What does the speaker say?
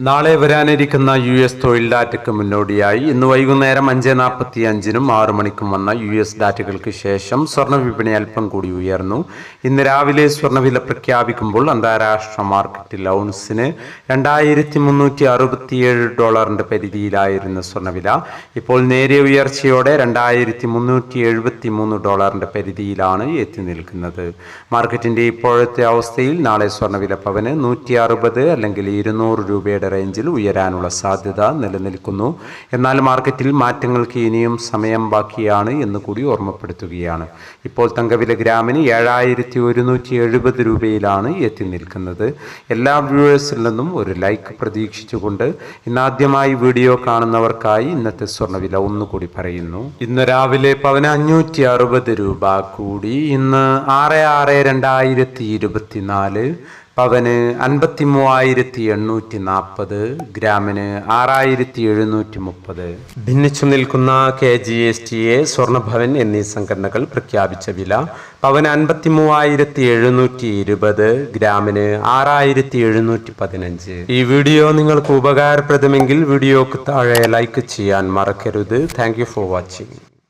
നാളെ വരാനിരിക്കുന്ന U S തൊഴിൽ ഡാറ്റയ്ക്ക് മുന്നോടിയായി ഇന്ന് വൈകുന്നേരം അഞ്ച് നാൽപ്പത്തി അഞ്ചിനും ആറു മണിക്കും വന്ന യു എസ് ഡാറ്റകൾക്ക് ശേഷം സ്വർണ വിപണി അല്പം കൂടി ഉയർന്നു. ഇന്ന് രാവിലെ സ്വർണവില പ്രഖ്യാപിക്കുമ്പോൾ അന്താരാഷ്ട്ര മാർക്കറ്റിൽ ഔൺസിന് രണ്ടായിരത്തി മുന്നൂറ്റി അറുപത്തിയേഴ് ഡോളറിന്റെ പരിധിയിലായിരുന്ന സ്വർണവില ഇപ്പോൾ നേരിയ ഉയർച്ചയോടെ രണ്ടായിരത്തി മുന്നൂറ്റി എഴുപത്തി മൂന്ന് ഡോളറിന്റെ പരിധിയിലാണ് എത്തി നിൽക്കുന്നത്. മാർക്കറ്റിന്റെ ഇപ്പോഴത്തെ അവസ്ഥയിൽ നാളെ സ്വർണവില പവന് നൂറ്റി അറുപത് അല്ലെങ്കിൽ ഇരുന്നൂറ് രൂപയുടെ റേഞ്ചിൽ ഉയരാനുള്ള സാധ്യത നിലനിൽക്കുന്നു. എന്നാൽ മാർക്കറ്റിൽ മാറ്റങ്ങൾക്ക് ഇനിയും സമയം ബാക്കിയാണ് എന്ന് കൂടി ഓർമ്മപ്പെടുത്തുകയാണ്. ഇപ്പോൾ തങ്കവില ഗ്രാമിന് ഏഴായിരത്തി ഒരുന്നൂറ്റി എഴുപത് രൂപയിലാണ് എത്തി നിൽക്കുന്നത്. എല്ലാ വ്യൂവേഴ്സിൽ നിന്നും ഒരു ലൈക്ക് പ്രതീക്ഷിച്ചുകൊണ്ട് ഇന്നാദ്യമായി വീഡിയോ കാണുന്നവർക്കായി ഇന്നത്തെ സ്വർണവില ഒന്നുകൂടി പറയുന്നു. ഇന്ന് രാവിലെ പവന് അഞ്ഞൂറ്റി അറുപത് രൂപ കൂടി. ഇന്ന് ആറ് ആറ് രണ്ടായിരത്തി ഇരുപത്തിനാല് പവന് അൻപത്തി മൂവായിരത്തി എണ്ണൂറ്റി നാൽപ്പത് ഗ്രാമിന് ആറായിരത്തി എഴുന്നൂറ്റി മുപ്പത് ഭിന്നിച്ചു നിൽക്കുന്ന K G S T A സ്വർണഭവൻ എന്നീ സംഘടനകൾ പ്രഖ്യാപിച്ച വില പവന് അൻപത്തി മൂവായിരത്തി എഴുന്നൂറ്റി ഇരുപത് ഗ്രാമിന് ആറായിരത്തി എഴുന്നൂറ്റി പതിനഞ്ച് ഈ വീഡിയോ നിങ്ങൾക്ക് ഉപകാരപ്രദമെങ്കിൽ വീഡിയോക്ക് താഴെ ലൈക്ക് ചെയ്യാൻ മറക്കരുത്. Thank for watching